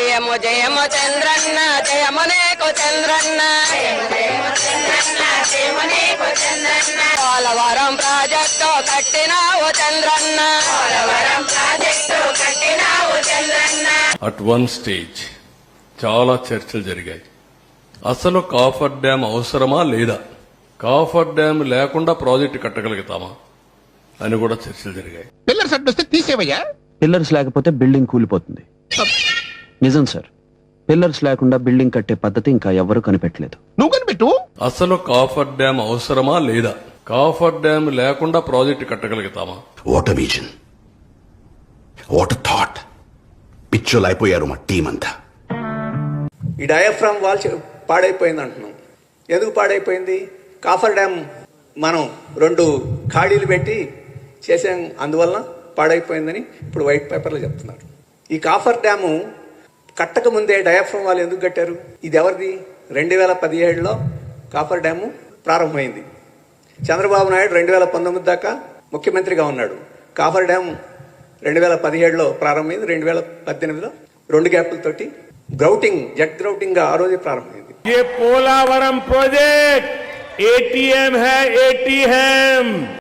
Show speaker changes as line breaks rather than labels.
జయము జయము చంద్రన్న జయము నీకు చంద్రన్న. పోలవరం ప్రాజెక్టు కట్టినావు చంద్రన్న. పోలవరం ప్రాజెక్టు కట్టినావు చంద్రన్న
అట్ వన్ స్టేజ్ చాలా చర్చలు జరిగాయి. అసలు కాఫర్ డ్యామ్ అవసరమా లేదా? కాఫర్ డ్యామ్ లేకుండా ప్రాజెక్టు కట్టగలుగుతామా అని కూడా చర్చలు జరిగాయి.
పిల్లర్స్ అడ్డు వస్తే తీసేవయ్యా?
పిల్లర్స్ లేకపోతే బిల్డింగ్ కూలిపోతుంది. నిజం సార్. పిల్లర్స్ లేకుండా బిల్డింగ్ కట్టే పద్ధతి ఇంకా ఎవరు కనిపెట్టలేదు.
నువ్వు కనిపెట్టు.
అసలు కాఫర్ డ్యామ్ అవసరమా లేదా? కాఫర్ డ్యామ్ లేకుండా ప్రాజెక్టు కట్టగలుగుతామా?
వాట్ విజన్ వాట్ థాట్ పిచ్చోలు అయిపోయారు మా టీం అంతా.
ఈ డయాఫ్రామ్ వాల్ చె- పాడైపోయింది అంటున్నాం ఎందుకు పాడైపోయింది? కాఫర్ డ్యామ్ మనం రెండు ఖాళీలు పెట్టి చేసాం. అందువలన పాడైపోయిందని ఇప్పుడు వైట్ పేపర్లో చెప్తున్నారు. ఈ కాఫర్ డ్యాము కట్టకముందే డయాఫ్రమ్ వాళ్ళు ఎందుకు కట్టారు? ఇది ఎవరిది? రెండు వేల పదిహేడులో కాపర్ డ్యాము ప్రారంభమైంది. చంద్రబాబు నాయుడు రెండు వేల పంతొమ్మిది దాకా ముఖ్యమంత్రిగా ఉన్నాడు. కాఫర్ డ్యామ్ రెండు వేల పదిహేడులో ప్రారంభమైంది. రెండు వేల పద్దెనిమిదిలో రెండు గ్యాపులతోటి గ్రౌటింగ్ జట్ గ్రౌటింగ్గా ఆ రోజే ప్రారంభమైంది.
ఏ పోలవరం ప్రాజెక్ట్? ATM ATM